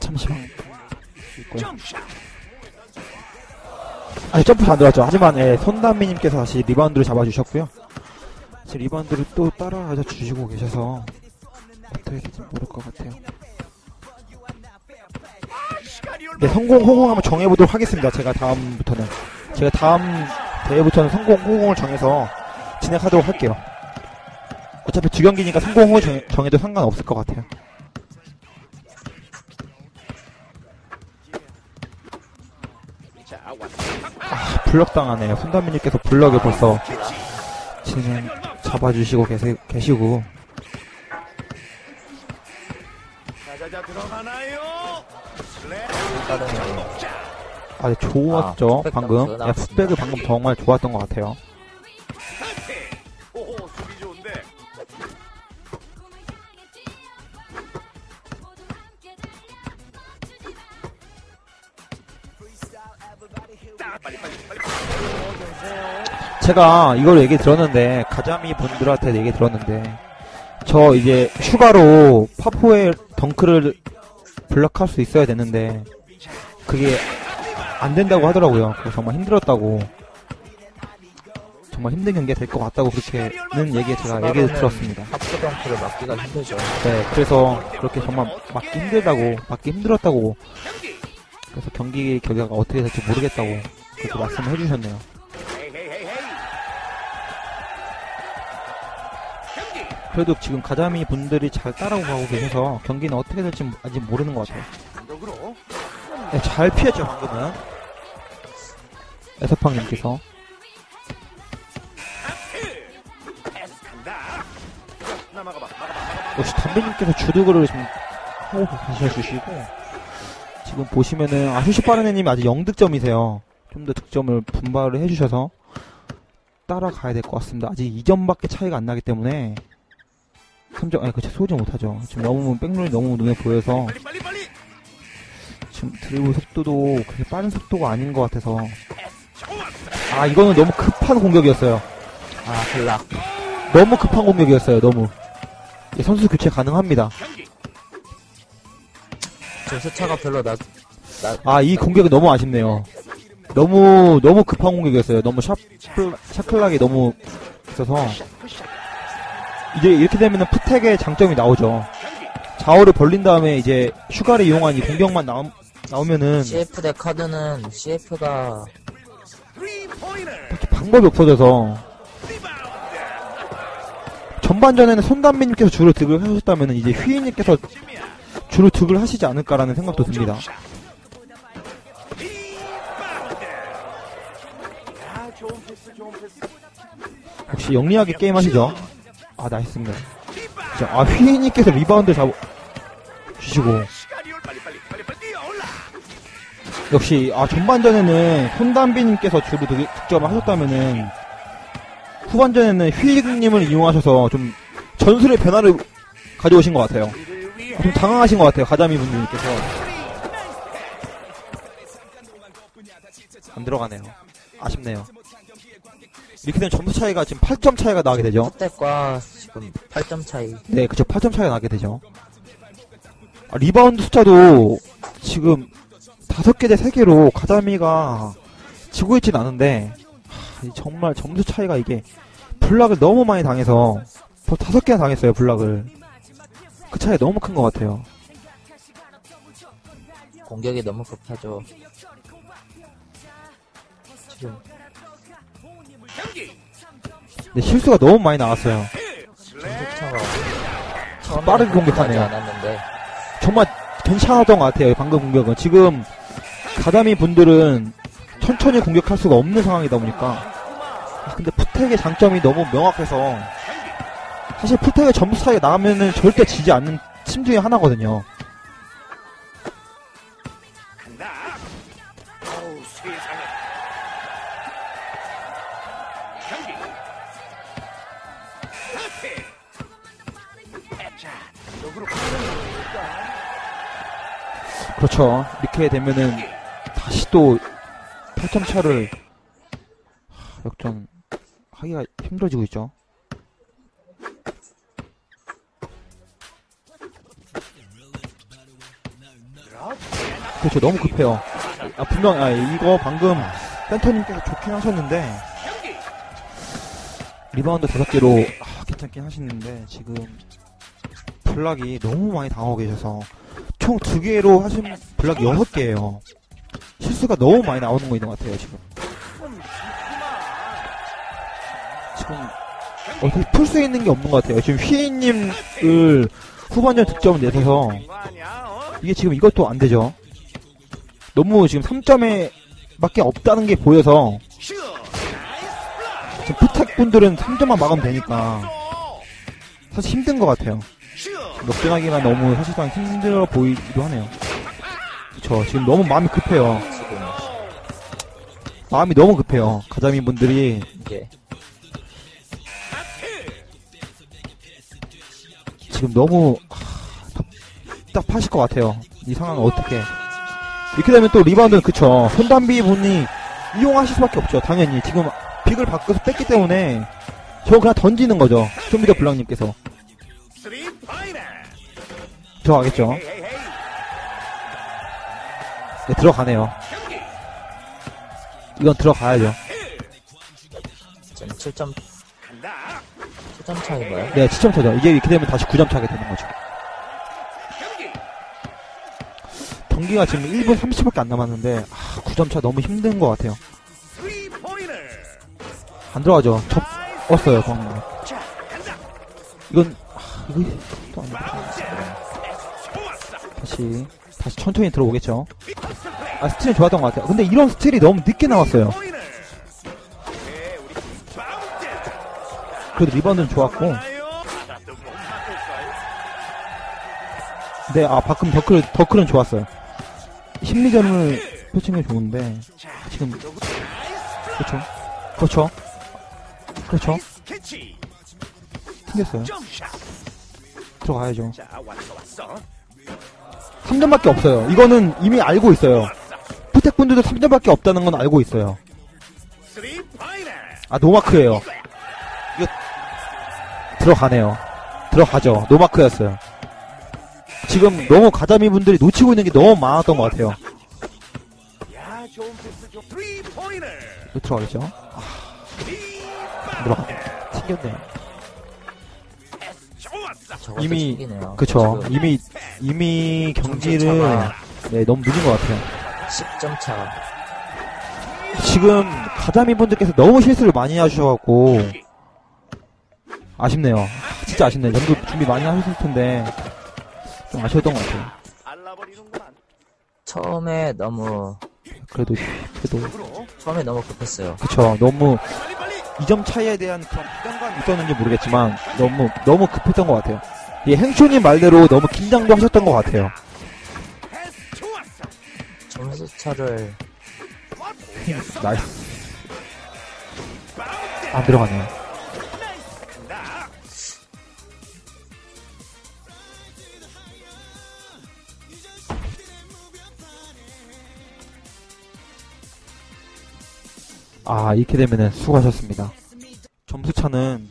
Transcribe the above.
잠시만. 아니, 점프 안 들어왔죠. 하지만, 예, 손담미님께서 다시 리바운드를 잡아주셨고요. 지금 리바운드를 또 따라가져 주시고 계셔서, 어떻게 될지 모를 것 같아요. 네, 성공 호응 한번 정해보도록 하겠습니다. 제가 다음부터는. 제가 다음 대회부터는 성공 호응을 정해서 진행하도록 할게요. 어차피 두 경기니까 성공 정, 정해도 상관없을 것 같아요. 아, 블럭 당하네요. 손담민님께서 블럭을 벌써 진행 잡아주시고 계세, 계시고. 아, 네, 좋았죠. 아, 방금. 나왔습니다. 풋백을 방금 정말 좋았던 것 같아요. 제가 이걸 얘기 들었는데 가자미 분들한테 얘기 들었는데 저 이제 휴가로 파포의 덩크를 블락할 수 있어야 되는데 그게 안 된다고 하더라고요. 그래서 정말 힘들었다고 정말 힘든 경기가 될 것 같다고 그렇게는 얘기 제가 얘기를 들었습니다. 하프 덩크를 막기가 힘들죠. 네, 그래서 그렇게 정말 맞기 힘들다고 맞기 힘들었다고 그래서 경기 결과가 어떻게 될지 모르겠다고 그렇게 헤이. 경기. 그래도 지금 가자미 분들이 잘 따라오고 계셔서 경기는 어떻게 될지 아직 모르는 것 같아요. 네, 잘 피했죠, 방금은. 에서팡님께서. 역시 담배님께서 주도그를 지금 하고 계셔주시고, 지금 보시면은, 아슈시 빠르네님이 아직 0득점이세요. 좀 더 득점을 분발을 해주셔서, 따라가야 될 것 같습니다. 아직 2점밖에 차이가 안 나기 때문에, 3점, 아니, 그쵸, 소지 못하죠. 지금 너무, 백롤이 너무 눈에 보여서. 지금 드리블 속도도 그렇게 빠른 속도가 아닌 것 같아서. 아, 이거는 너무 급한 공격이었어요. 아, 블락. 너무 급한 공격이었어요, 너무. 예, 선수 교체 가능합니다. 경기. 지금 수차가 별로 나, 나, 아, 이 공격이 너무 아쉽네요. 너무, 너무 급한 공격이었어요. 너무 샤플, 샤클락이 너무 있어서. 이제 이렇게 되면은 푸텍의 장점이 나오죠. 좌우를 벌린 다음에 이제 슈가를 이용한 이 공격만 나오, 나오면은 CF 대 카드는 CF가 포인트. 방법이 없어져서. 전반전에는 손담민님께서 주로 득을 하셨다면 이제 휘인님께서 주로 득을 하시지 않을까라는 생각도 듭니다. 역시 영리하게 게임하시죠. 아, 나이스입니다. 자, 아, 휘인님께서 리바운드 잡, 주시고. 역시 아 전반전에는 손담비님께서 주로 득- 득점을 하셨다면은 후반전에는 휘익님을 이용하셔서 좀 전술의 변화를 가져오신 것 같아요. 좀 당황하신 것 같아요 가자미 분들께서 안 들어가네요. 아쉽네요. 이렇게 되면 점수 차이가 지금 8점 차이가 나게 되죠. 풋백과 지금 8점 차이. 네, 그쵸. 8점 차이가 나게 되죠. 아, 리바운드 숫자도 지금 5개 대 3개로 가자미가 지고 있진 않은데, 하, 이 정말 점수 차이가 이게 블락을 너무 많이 당해서, 더 5개나 당했어요, 블락을. 그 차이 너무 큰 것 같아요. 공격이 너무 급하죠. 지금. 근데 실수가 너무 많이 나왔어요. 처음에는 빠르게 공격하네요. 않았는데 정말 괜찮았던 것 같아요, 방금 공격은. 지금 가자미 분들은 천천히 공격할 수가 없는 상황이다 보니까. 아, 근데 푸텍의 장점이 너무 명확해서 사실 푸텍의 점수 차이가 나가면은 절대 지지 않는 팀 중에 하나거든요. 그렇죠. 이렇게 되면은 다시 또 8점 차를 하, 역전 하기가 힘들어지고 있죠. 그렇죠. 너무 급해요. 아, 분명, 아, 이거 방금 센터님께서 좋긴 하셨는데, 리바운드 다섯 개로, 아, 괜찮긴 하시는데, 지금, 블락이 너무 많이 당하고 계셔서, 총 두 개로 하신 블락이 여섯 개예요 실수가 너무 많이 나오는 거 있는 것 같아요, 지금. 지금, 어떻게 풀 수 있는 게 없는 것 같아요. 지금 휘인님을 후반전 득점 내서서, 이거 아니야? 어? 이게 지금 이것도 안 되죠. 너무 지금 3점에 밖에 없다는 게 보여서 슈. 지금 피탁 분들은 3점만 막으면 되니까 사실 힘든 것 같아요. 슈. 역전하기가 너무 사실상 힘들어 보이기도 하네요. 그쵸. 지금 너무 마음이 급해요. 지금 마음이 너무 급해요. 가자미 분들이 이게 지금 너무 하, 답답하실 것 같아요. 이 상황을 어떻게 이렇게 되면 또 리바운드는 그쵸. 손담비 분이 이용하실 수밖에 없죠. 당연히 지금 빅을 바꿔서 뺐기 때문에 저 그냥 던지는 거죠. 쇼미더 블랑님께서 파이널. 들어가겠죠. 네, 들어가네요. 이건 들어가야죠. 지금 7점 간다. 7점 차인가요? 네, 7점 차죠. 이게 이렇게 되면 다시 9점 차게 되는 거죠. 경기. 경기가 지금 1분 30밖에 안 남았는데 아, 9점 차 너무 힘든 것 같아요. 안 들어가죠. 접었어요, 방금. 이건 아, 이거 또안 들어가. 다시 다시 천천히 들어오겠죠. 아 스틸은 좋았던 것 같아요. 근데 이런 스틸이 너무 늦게 나왔어요. 네. 그래도 리바운드는 좋았고. 근데 아 바꿈 더클 더클은 좋았어요. 심리전을 펼치는 게 좋은데 지금 그렇죠, 그렇죠, 그렇죠. 튕겼어요. 들어가야죠. 자, 왔어 왔어. 3점밖에 없어요. 이거는 이미 알고 있어요. 피텍 분들도 3점밖에 없다는 건 알고 있어요. 아 노마크예요. 들어가네요. 들어가죠. 노마크였어요. 지금 너무 가자미 분들이 놓치고 있는 게 너무 많았던 것 같아요. 이거 들어가겠죠? 안 들어가. 튕겼네요. 저것도 이미-. 그쵸. 이미, 이미 경기를, 네, 너무 늦은 것 같아요. 10점 차. 지금 가자미 분들께서 너무 실수를 많이 하셔갖고, 아쉽네요. 진짜 아쉽네요. 연도 준비 많이 하셨을 텐데, 좀 아쉬웠던 것 같아요. 처음에 너무 그래도, 그래도, 처음에 너무 급했어요. 그쵸. 너무, 빨리 빨리. 2점 차이에 대한 그런 부담감이 있었는지 모르겠지만, 너무, 너무 급했던 것 같아요. 이 행쇼님 말대로 너무 긴장도 하셨던 것 같아요. 점수 차를. 나이스. 바운드. 안 들어가네요. 아, 이렇게 되면은 수고하셨습니다. 점수 차는